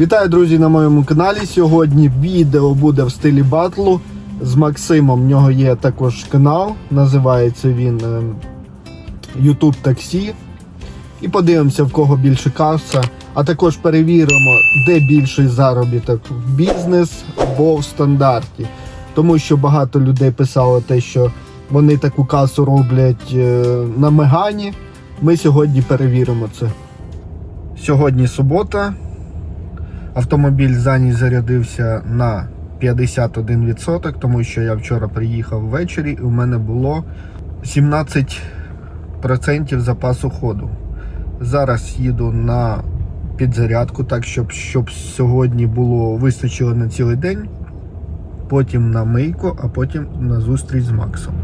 Вітаю, друзі, на моєму каналі. Сьогодні відео буде в стилі батлу з Максимом. В нього є також канал, називається він е, YouTube Таксі. І подивимося, в кого більше каса. А також перевіримо, де більший заробіток в бізнес або в стандарті. Тому що багато людей писало те, що вони таку касу роблять е, на Мегані. Ми сьогодні перевіримо це. Сьогодні субота. Автомобіль за ніч зарядився на 51%, тому що я вчора приїхав ввечері і у мене було 17% запасу ходу. Зараз їду на підзарядку, так щоб, щоб сьогодні було вистачило на цілий день. Потім на мийку, а потім на зустріч з Максом.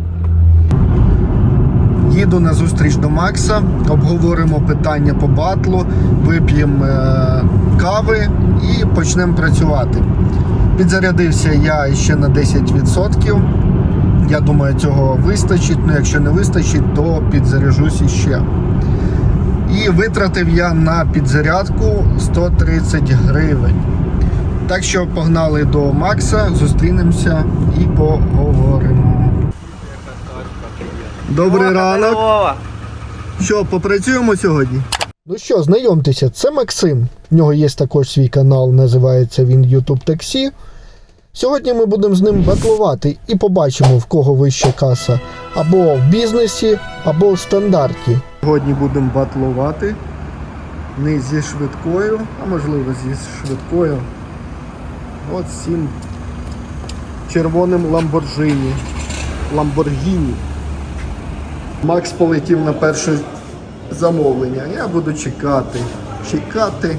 Їду на зустріч до Макса, обговоримо питання по батлу, вип'ємо е, кави і почнемо працювати. Підзарядився я ще на 10%. Я думаю, цього вистачить. Ну, якщо не вистачить, то підзаряжусь іще. І витратив я на підзарядку 130 гривень. Так що погнали до Макса, зустрінемося і поговоримо. Добрий ранок. Що, попрацюємо сьогодні? Ну що, знайомтеся, це Максим. В нього є також свій канал, називається він YouTube Таксі. Сьогодні ми будемо з ним батлувати і побачимо, в кого вища каса або в бізнесі, або в стандарті. Сьогодні будемо батлувати не зі швидкою, а можливо зі швидкою. От цим червоним Ламборджині. Ламборгіні. Макс полетів на перше замовлення. Я буду чекати, чекати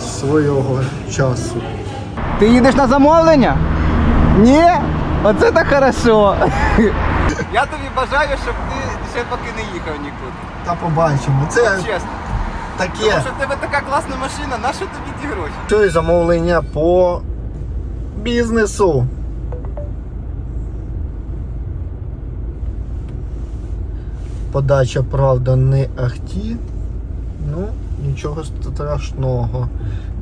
свого часу. Ти їдеш на замовлення? Ні? Оце так хорошо. Я тобі бажаю, щоб ти ще поки не їхав нікуди. Та побачимо. Це Чесно. Тому таке. що в тебе така класна машина, на що тобі ті гроші? Що і замовлення по бізнесу. Подача, правда, не ахті. Ну, нічого страшного.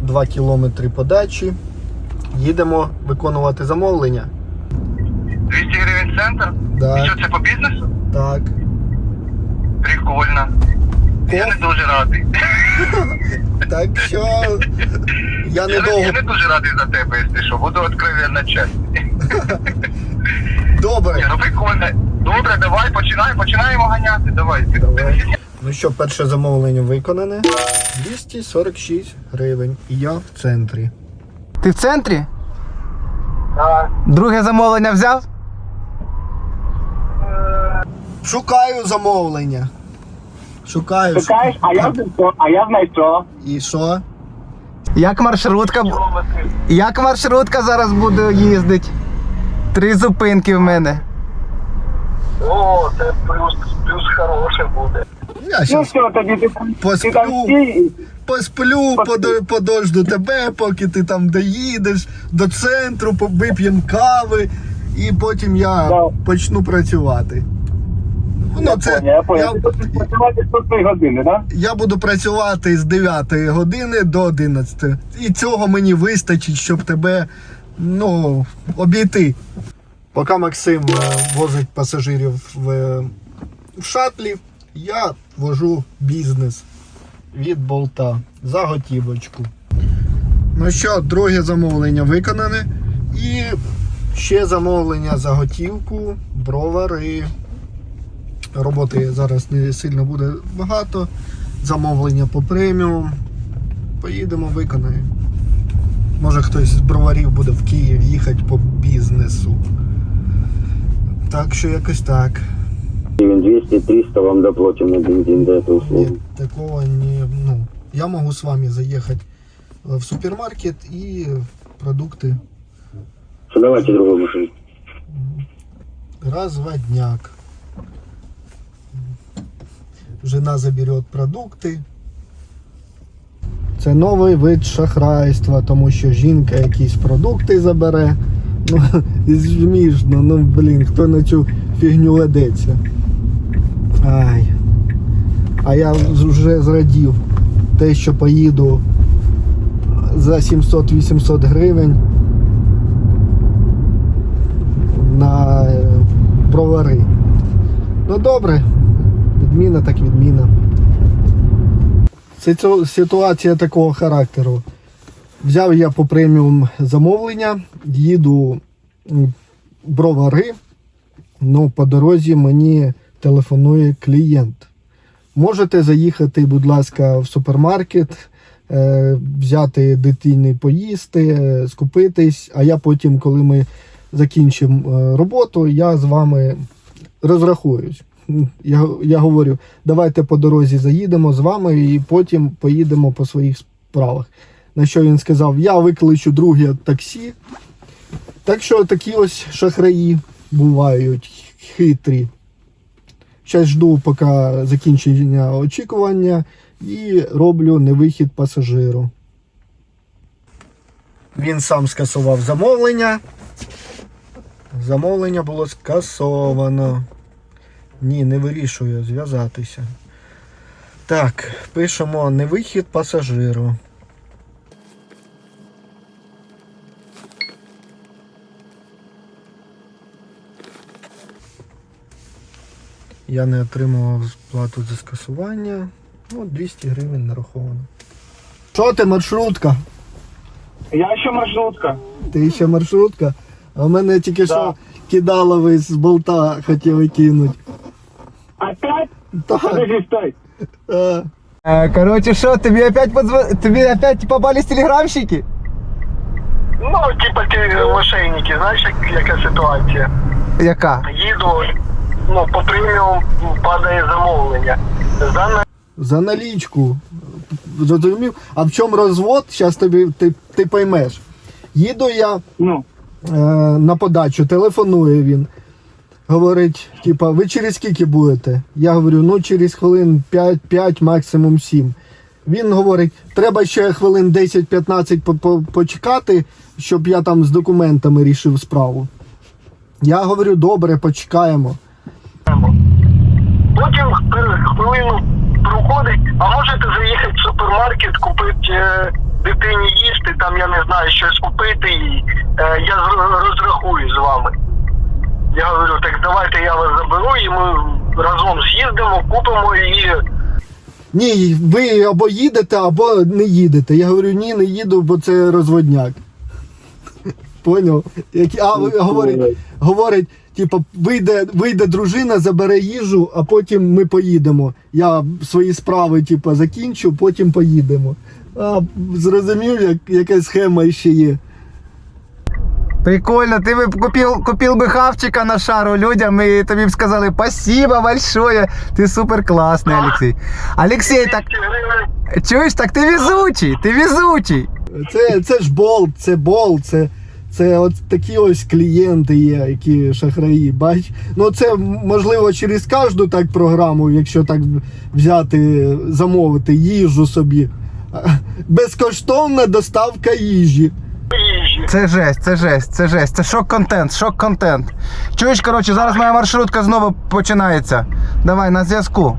Два кілометри подачі. Їдемо виконувати замовлення. 200 гривень центр? Да, Що це по бізнесу? так. Прикольно. Я не дуже радий. Так що я Я не дуже радий за тебе, якщо що. Буду откровенно чесний. Ні, Добре. ну прикольно. Добре, давай, починай, починаємо ганяти. Давай. Давай. Ну що, перше замовлення виконане. 246 гривень. І я в центрі. Ти в центрі? Так. Друге замовлення взяв? Шукаю замовлення. Шукаю. Шукаєш, а я знайшов, а я знайшов. І що? Як маршрутка? Як маршрутка зараз буде їздити? Три зупинки в мене. О, це плюс, плюс хороше буде. Я Ну щас що, тоді ти, ти там посплю, посплю, подо- подожду тебе, поки ти там доїдеш до центру, по- вип'ємо кави, і потім я Да. почну працювати. Ну, Я це, я я, Ти будеш працювати 103 години, так? я буду працювати з 9 години до 11. І цього мені вистачить, щоб тебе ну, обійти. Поки Максим е, возить пасажирів в, е, в шатлі, я вожу бізнес від болта за готівочку. Ну що, друге замовлення виконане. І ще замовлення за готівку, бровари. Роботи зараз не сильно буде багато. Замовлення по преміум. Поїдемо, виконаємо. Може хтось з броварів буде в Київ їхати по бізнесу. Так що якось так. Гривен 200-300 вам доплатим на бензин до этой услуги. Нет, такого не. Ну, я могу с вами заехать в супермаркет и продукты Что давайте другую машину. разводняк. Жена заберет продукти. Це новий вид шахрайства, тому що жінка якісь продукти забере. Ну, і смішно, ну блін, хто на цю фігню ведеться. Ай. А я вже зрадів те, що поїду за за 700-800 гривень на е, бровари. Ну добре, відміна так відміна. Ситу- Ситуація такого характеру. Взяв я по преміум замовлення, їду бровари. Ну, по дорозі мені телефонує клієнт. Можете заїхати, будь ласка, в супермаркет, е, взяти дитині поїсти, е, скупитись, а я потім, коли ми закінчимо е, роботу, я з вами розрахуюсь. Я, я говорю, давайте по дорозі заїдемо з вами і потім поїдемо по своїх справах. На що він сказав, я викличу друге таксі. Так що такі ось шахраї бувають хитрі. Зараз жду, поки закінчення очікування і роблю невихід пасажиру. Він сам скасував замовлення. Замовлення було скасовано. Ні, не вирішую зв'язатися. Так, пишемо невихід пасажиру. Я не отримував сплату за скасування. Ну, 200 гривень нараховано. Що ти, маршрутка? Я ще маршрутка. Ти ще маршрутка? А в мене тільки Да. що кидаловий з болта хотіли кинути. Опять? Так. Подожди, стой. А, Короче, що, тобі опять подзв... тобі опять попались телеграмщики? Ну, типа ті мошенники, знаєш, як, яка ситуація? Яка? Їду, ну, по преміум падає замовлення. За за налічку. Зрозумів? А в чому розвод? Зараз тобі ти, ти поймеш. Їду я Ну, е, на подачу, телефонує він. Говорить, типа, ви через скільки будете? Я говорю, ну через хвилин 5, 5 максимум 7. Він говорить, треба ще хвилин 10-15 по- по- почекати, щоб я там з документами рішив справу. Я говорю, добре, почекаємо. Потім е, хвилину проходить, а можете заїхати в супермаркет, купити е, дитині їсти, там я не знаю, щось купити, і е, я розрахую з вами. Я говорю, так давайте я вас заберу, і ми разом з'їздимо, купимо і Ні, ви або їдете, або не їдете. Я говорю, ні, не їду, бо це розводняк. Поняв? Як- А ви- говорить, говорить, типу, вийде, вийде дружина, забере їжу, а потім ми поїдемо. Я свої справи, типу, закінчу, потім поїдемо. А, зрозумів, як, яка схема ще є. Прикольно, ты бы купил, купил бы хавчика на шару людям, и тобі б сказали спасибо большое, ты супер классный, Алексей. Алексей, так 200 гривень. чуєш, так ти везучий, ти везучий. Це, це ж болт, це болт, це, це от такі ось клієнти є, які шахраї. Бач, ну це можливо через кожну так програму, якщо так взяти, замовити їжу собі. Безкоштовна доставка їжі. Це жесть, це жесть, це жесть, це шок-контент, шок-контент. Чуєш, коротше, зараз моя маршрутка знову починається. Давай на зв'язку.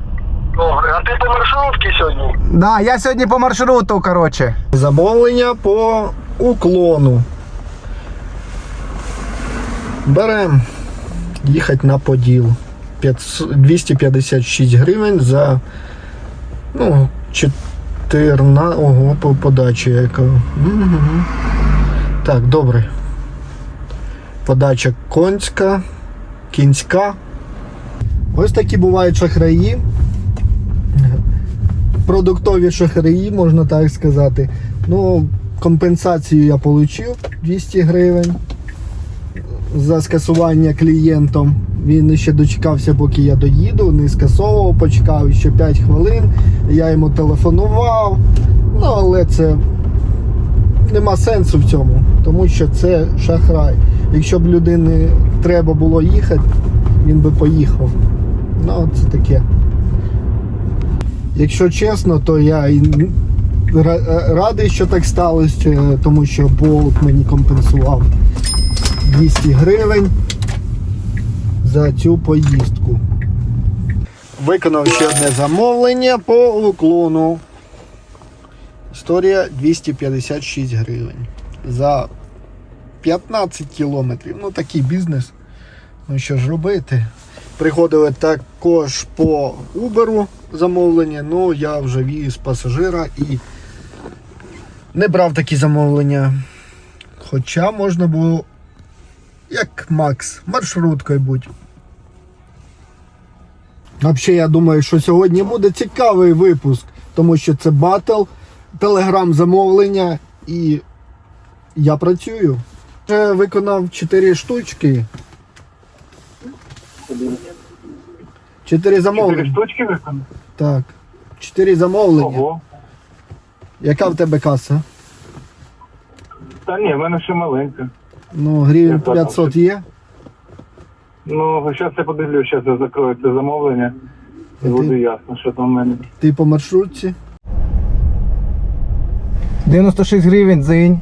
Добре, а ти по маршрутці сьогодні? Да, я сьогодні по маршруту, коротше. Замовлення по уклону. Беремо. Їхати на поділ. 256 гривень за ну, 14. Ого, по подачі яка. Мгм. Так, добре. Подача конська, кінська. Ось такі бувають шахраї. Продуктові шахраї, можна так сказати. Ну, компенсацію я отримав 200 гривень за скасування клієнтом. Він ще дочекався, поки я доїду, не скасовував, почекав ще 5 хвилин. Я йому телефонував. Ну, але це нема сенсу в цьому, тому що це шахрай. Якщо б людини треба було їхати, він би поїхав. Ну, це таке. Якщо чесно, то я радий, що так сталося, е, тому що Болт мені компенсував 200 гривень за цю поїздку. Виконав ще одне замовлення по уклону. Історія 256 гривень. За 15 кілометрів. Ну такий бізнес. Ну що ж робити? Приходили також по Uber замовлення, ну я вже віз пасажира і не брав такі замовлення. Хоча можна було, як Макс, маршруткою будь. Взагалі, я думаю, що сьогодні буде цікавий випуск, тому що це батл, телеграм-замовлення і я працюю. Вже виконав 4 штучки. 4 Чотири замовлення. штучки виконав? Так. 4 замовлення. Ого. Яка в тебе каса? Та ні, в мене ще маленька. Ну, гривень 500 500 є. Ну, зараз я подивлюсь, зараз я закрою це замовлення. І ти- буде ясно, що там в мене. Ти по маршрутці. 96 гривень дзинь.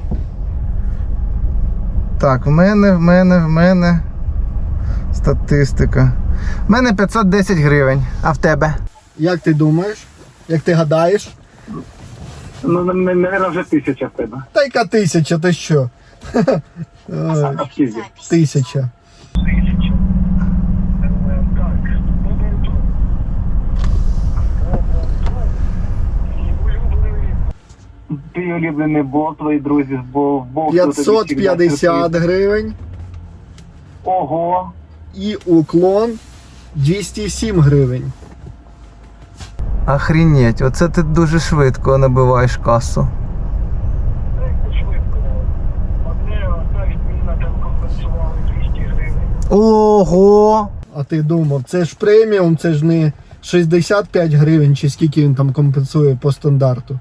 Так, в мене, в мене, в мене. Статистика. В мене 510 гривень. А в тебе? Як ти думаєш? Як ти гадаєш? Ну, мабуть, вже тисяча в тебе. Та яка тисяча, ти що? В. Тисяча. Твій улюблений бол, твої друзі з бол, бол. 550 гривень Ого. і уклон 207 гривень. Охренеть, оце ти дуже швидко набиваєш касу. Швидко. Одне навіть мені на там компенсували 200 гривень. Ого! А ти думав, це ж преміум, це ж не 65 гривень, чи скільки він там компенсує по стандарту.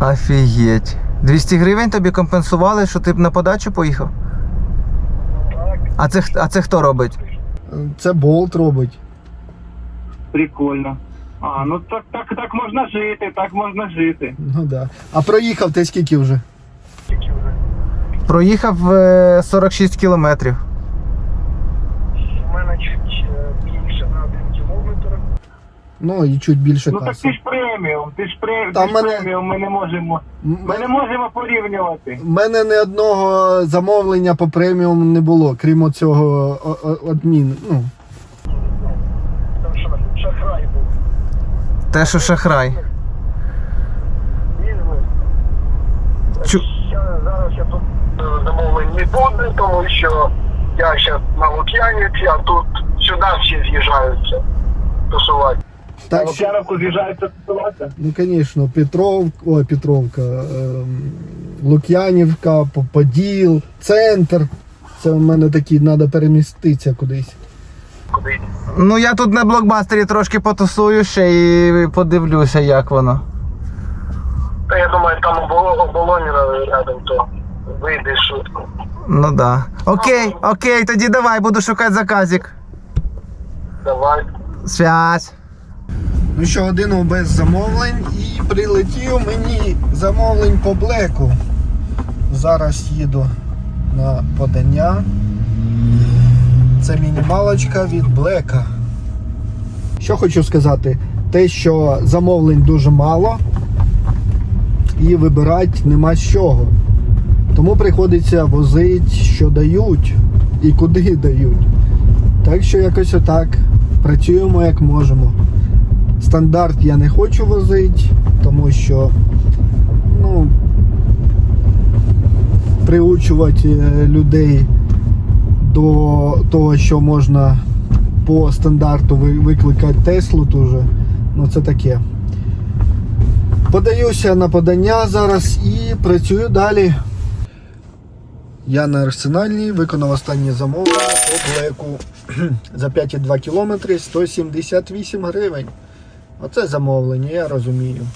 Офігеть. 200 гривень тобі компенсували, що ти б на подачу поїхав? А це, а це хто робить? Це болт робить. Прикольно. А, ну так, так, так можна жити, так можна жити. Ну да. А проїхав ти скільки вже? тільки вже. Проїхав е, 46 кілометрів. Чуть е, більше на один кілометр. Ну і чуть більше Ну так ти ж преміум, ти ж преміум, Та ти ж мене- преміум, ми не можемо. Ми не можемо порівнювати. У мене ні одного замовлення по преміум не було, крім оцього о- о- адмін. Ну, Там що шахрай був. Те, що шахрай. Бізнес. Чу- Я, зараз я тут е, замовлень не буде, тому що я зараз на Лук'янівці, а тут сюди всі з'їжджаються тусувати. так На Лук'яновку з'їжджається тусувати. ну, звісно, Петров, ой, Петровка, ем, Лук'янівка, По- Поділ, центр. Це в мене такі, треба переміститися кудись. Куди Ну я тут на блокбастері трошки потусую ще і подивлюся, як воно. Та я думаю, там оболонь рядом, то вийдеш швидко. Ну да. Окей, окей, тоді давай, буду шукати заказик. Давай. Связь. Ну що, годину без замовлень і прилетів мені замовлень по блеку. Зараз їду на подання. Це мінімалочка від блека. Що хочу сказати? Те, що замовлень дуже мало і вибирати нема з чого. Тому приходиться возити, що дають і куди дають. Так що якось отак працюємо як можемо. Стандарт я не хочу возити, тому що ну, приучувати е, людей до того, що можна по стандарту викликати Теслу дуже, ну це таке. Подаюся на подання зараз і працюю далі. Я на арсенальній виконав останнє замовлення по блеку за 5,2 кілометри 178 гривень. Оце замовлення, я розумію.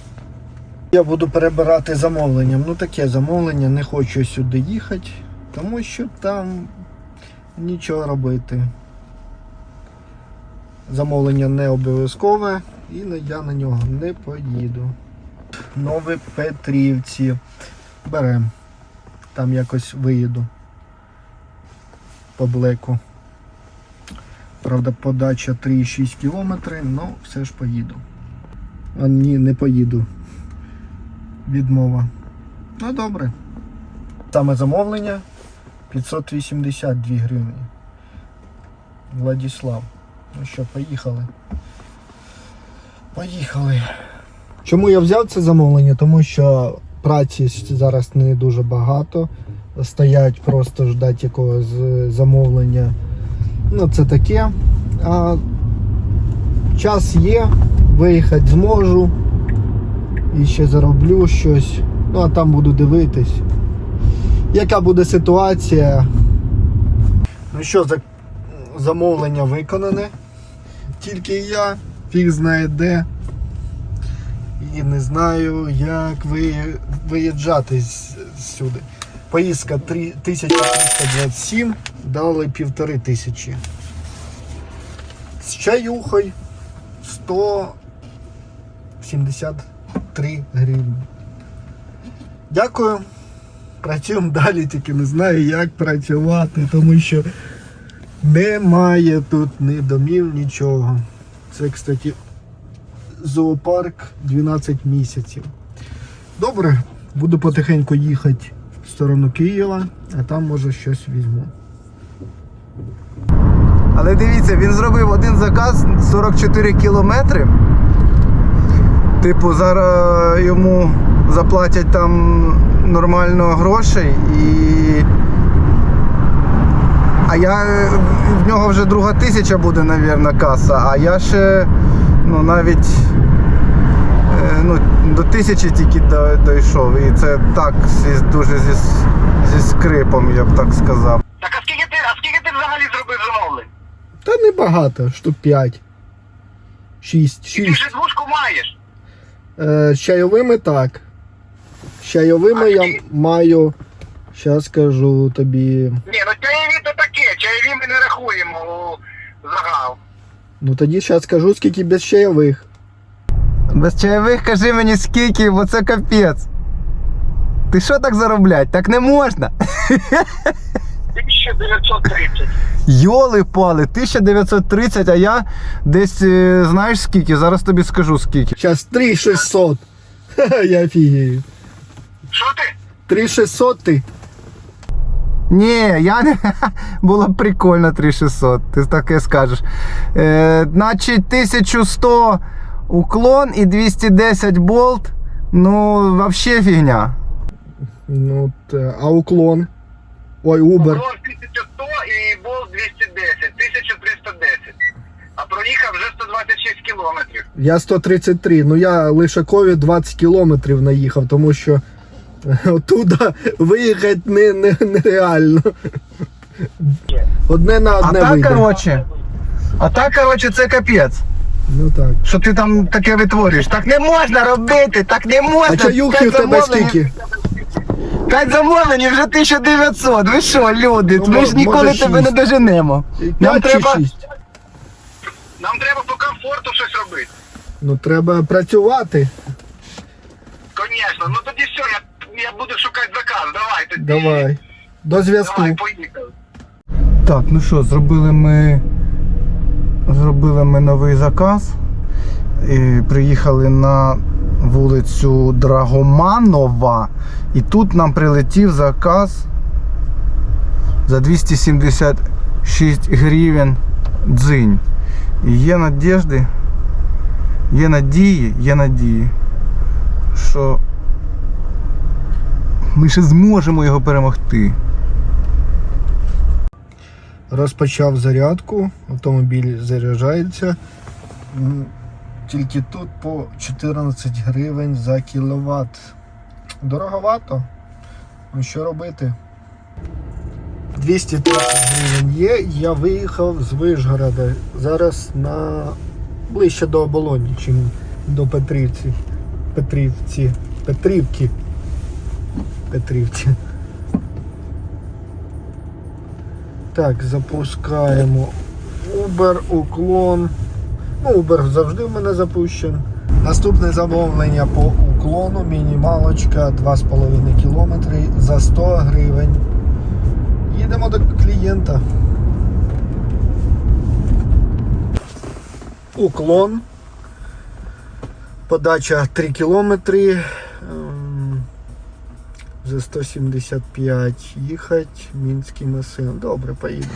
Я буду перебирати замовленням. Ну таке замовлення, не хочу сюди їхати, тому що там нічого робити. Замовлення не обов'язкове і я на нього не поїду. Нові Петрівці. Берем. Там якось виїду по блеку. Правда, подача 3,6 км, але все ж поїду. А ні, не поїду. відмова. Ну добре. Саме замовлення 582 гривні. Владіслав. Ну що, поїхали. Поїхали. Чому я взяв це замовлення? Тому що праці зараз не дуже багато. Стоять просто ждать якогось замовлення. Ну, це таке. А час є, виїхати зможу. І ще зароблю щось. Ну а там буду дивитись. Яка буде ситуація? Ну що, за- замовлення виконане. Тільки я фіг знає де. І не знаю, як ви, виїжджати сюди. Поїздка 1327, дали півтори тисячі. З чаюхою 173 гривні. Дякую. Працюємо далі, тільки не знаю, як працювати, тому що немає тут ні домів, нічого. Це, кстати, зоопарк 12 місяців. Добре, буду потихеньку їхати в сторону Києва, а там може щось візьму. Але дивіться, він зробив один заказ 44 кілометри. Типу, зараз йому заплатять там нормально грошей і. А я в нього вже друга тисяча буде, мабуть, каса, а я ще ну, навіть е, ну, до тисячі тільки до- дійшов. І це так дуже зі, зі скрипом, я б так сказав. Так а скільки ти, а скільки ти взагалі зробив замовлень? Та небагато, штук 5. 6. Ти вже двушку маєш. Е, з чайовими так. З чайовими я маю. Зараз скажу тобі. Ні, ну чайові то таке, чайові ми не рахуємо загал. Ну тоді зараз скажу, скільки без чайових. Без чайових кажи мені скільки, бо це капець. Ти що так зароблять? Так не можна. 1930. Йоли пали, 1930, а я десь е, знаєш скільки? Зараз тобі скажу скільки. Зараз 3600. Ха-ха, Я офігею. Що ти? 3600 ти? Ні, я не. Було б прикольно 3600, ти таке скажеш. Е, значить, 1100 уклон і 210 болт. Ну, вообще фігня. Ну, т- а уклон? Ой, Uber. Уклон 1100 і бол 210, 1310. А проїхав вже 126 кілометрів. Я 133. Ну я лише ковід 20 кілометрів наїхав, тому що оттуда виїхати не, не, нереально. Одне на одне. А так, вийде. коротше. А так, коротше, це капець. Ну так. Що ти там таке витворюєш? Так не можна робити, так не можна. А чаюхи в тебе скільки? П'ять замовлень і вже 1900. Ви що, люди? Ну, Ми ж ніколи може, тебе не шість. доженемо. Нам 5 чи треба. 6? Нам треба по комфорту щось робити. Ну треба працювати. Звісно, ну тоді все, я, я буду шукати заказ. Давай тоді. Давай. До зв'язку. Давай, поїхали. Так, ну що, зробили ми. Зробили ми новий заказ. І приїхали на вулицю Драгоманова. І тут нам прилетів заказ за 276 гривень дзинь. І є надіжди, є надії, є надії, що ми ще зможемо його перемогти. Розпочав зарядку, автомобіль заряджається. Тільки тут по 14 гривень за кіловат. Дороговато. Ну що робити? 230 гривень є. Я виїхав з Вишгорода. Зараз на ближче до оболоні, чим до Петрівці. Петрівці. Петрівки. Петрівці. Так, запускаємо Uber, уклон. Ну, Uber завжди в мене запущен. Наступне замовлення по уклону, мінімалочка 2,5 км за 100 гривень. Їдемо до клієнта. Уклон. Подача 3 км. За 175 їхати Мінський масив. Добре, поїдемо.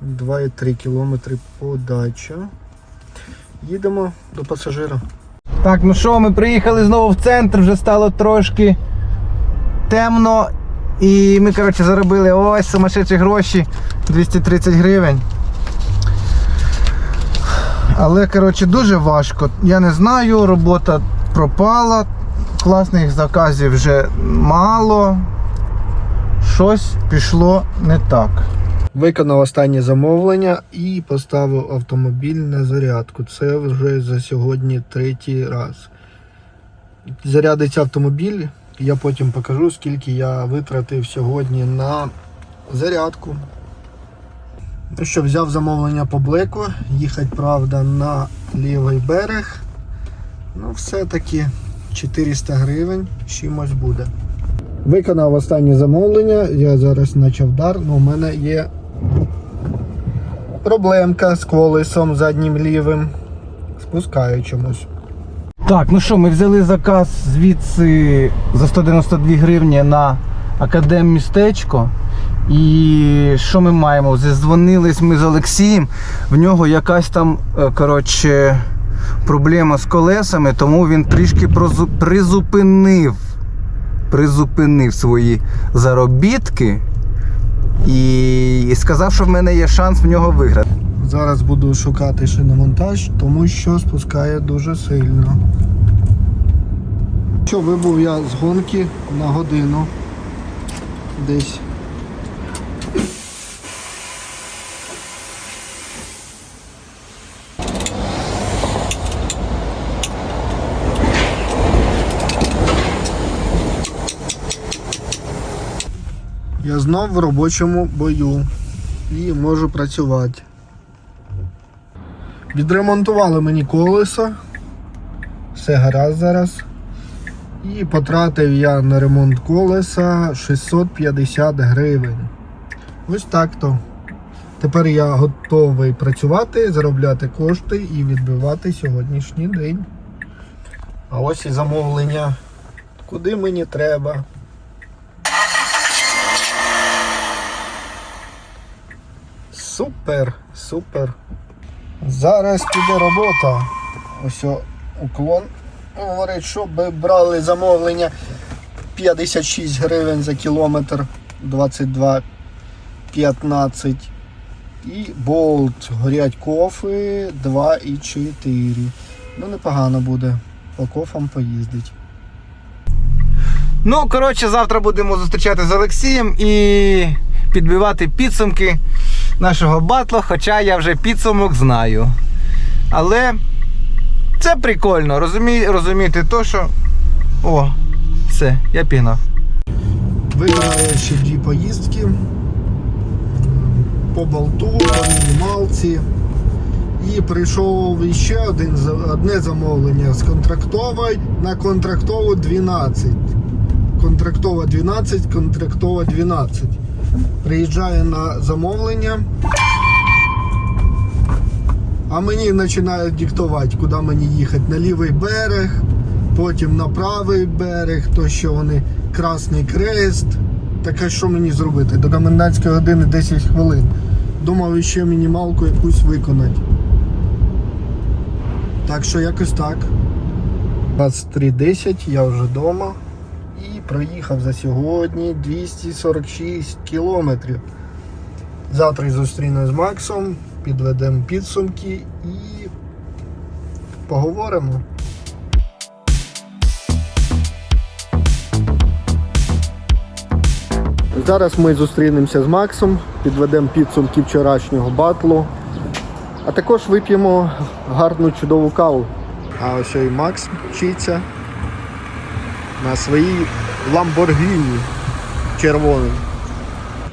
Два і три кілометри подача. Їдемо до пасажира. Так, ну що, ми приїхали знову в центр, вже стало трошки темно. І ми, коротше, заробили ось сумасшедші гроші 230 гривень. Але, коротше, дуже важко. Я не знаю, робота пропала, класних заказів вже мало. Щось пішло не так. Виконав останнє замовлення і поставив автомобіль на зарядку. Це вже за сьогодні третій раз. Зарядиться автомобіль, я потім покажу, скільки я витратив сьогодні на зарядку. Ну що, взяв замовлення по блеку, їхати, правда, на лівий берег. Ну, все-таки 400 гривень чимось буде. Виконав останнє замовлення, я зараз почав дар, але у мене є проблемка з колесом заднім лівим. Спускаю чомусь. Так, ну що, ми взяли заказ звідси за 192 гривні на академ містечко. І що ми маємо? Зізвонились ми з Олексієм. В нього якась там, е, коротше, проблема з колесами, тому він трішки призупинив, призупинив свої заробітки і, і сказав, що в мене є шанс в нього виграти. Зараз буду шукати шиномонтаж, тому що спускає дуже сильно. Що вибув я з гонки на годину десь. Я знов в робочому бою і можу працювати. Відремонтували мені колеса. Все гаразд зараз. І потратив я на ремонт колеса 650 гривень. Ось так то. Тепер я готовий працювати, заробляти кошти і відбивати сьогоднішній день. А ось і замовлення. Куди мені треба? Супер, супер. Зараз піде робота. Ось уклон. Говорить, щоб брали замовлення 56 гривень за кілометр 22,15. І болт. Горять кофи 2,4. Ну, непогано буде. По кофам поїздить. Ну, коротше, завтра будемо зустрічати з Олексієм і підбивати підсумки нашого батлу, хоча я вже підсумок знаю. Але це прикольно, розумі... розуміти то, що. О, все, я пігнав. Я ще дві поїздки по болту, по мінімалці. І прийшов іще один, одне замовлення з контрактової на контрактову 12. Контрактова 12, контрактова 12. Приїжджає на замовлення. А мені починають диктувати, куди мені їхати. На лівий берег, потім на правий берег, то що вони Красний Крест. Так а що мені зробити? До комендантської години 10 хвилин. Думав ще мінімалку якусь виконати. Так що якось так. 23.10, я вже вдома. І проїхав за сьогодні 246 кілометрів. Завтра зустрінусь з Максом, підведемо підсумки і поговоримо. Зараз ми зустрінемося з Максом, підведемо підсумки вчорашнього батлу, а також вип'ємо гарну чудову каву. А ось і Макс вчиться на своїй Ламборгіні червоній.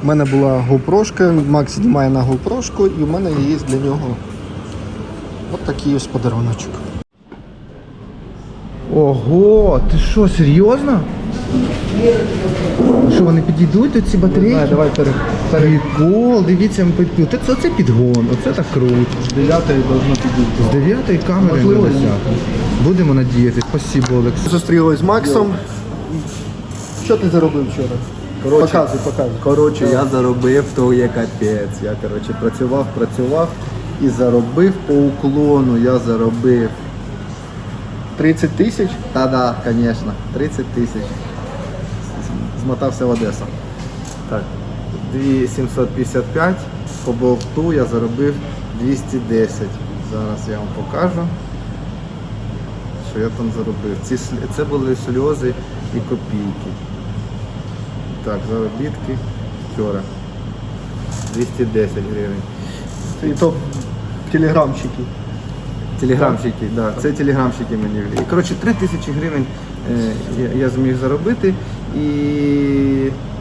У мене була GoPro, Макс знімає на GoPro, і в мене є для нього от такий ось подаруночок. Ого, ти що, серйозно? Що вони підійдуть тут ці батарейки? давай пере, Прикол, дивіться, під- це, це, це підгон, оце так круто. з 9 должно підійти. З 9 камери Можливо, ні. 10. Будемо надіятися. Спасибо, Олекс. Зустрілись з Максом. Що ти заробив вчора? показуй, показуй. Коротше, я заробив, то є капець. Я коротше працював, працював і заробив по уклону. Я заробив. 30 тисяч. Та-да, звісно, 30 тисяч. Змотався в Одесу. Так. 2755. По болту я заробив 210. Зараз я вам покажу. Що я там заробив. Ці, це були сльози і копійки. Так, заробітки вчора. 210 гривень. І то телеграмчики. Телеграмщики, да, це телеграмщики мені влі. Коротше, 3 тисячі гривень я, я зміг заробити і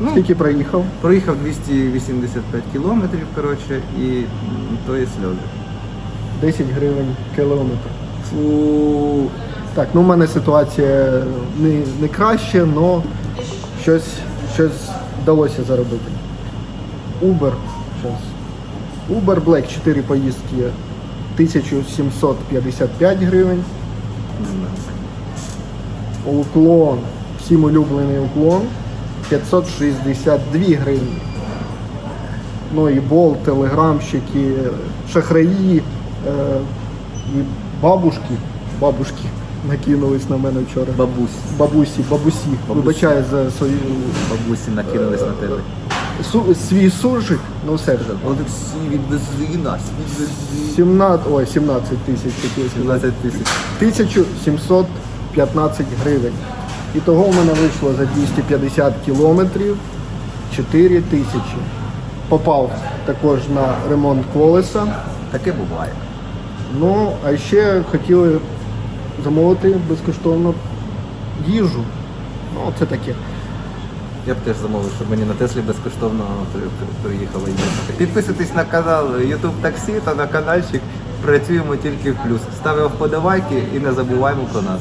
ну, Скільки проїхав? проїхав 285 кілометрів, коротше, і то є сльози. 10 гривень кілометр. Фу, Так, ну в мене ситуація не, не краще, але щось, щось вдалося заробити. Uber. Щас. Uber Black 4 поїздки 1755 гривень. Уклон, всім улюблений уклон 562 гривні. Ну і бол, телеграмщики, шахраї е, і бабушки, бабушки накинулись на мене вчора. бабусь, Бабусі, бабусі, вибачаю за свою бабусі накинулись на тебе. су, свій суржик, ну все ж. Олексій, відвези нас, відвези. 17, ой, 17 тисяч хотів сказати. 17 тисяч. 1715 гривень. І того в мене вийшло за 250 кілометрів 4 тисячі. Попав також на ремонт колеса. Таке буває. Ну, а ще хотіли замовити безкоштовно їжу. Ну, це таке. Я б теж замовив, щоб мені на Теслі безкоштовно при- при- приїхало їздити. Підписуйтесь на канал YouTube Таксі та на каналчик. Працюємо тільки в плюс. Ставимо вподобайки і не забуваємо про нас.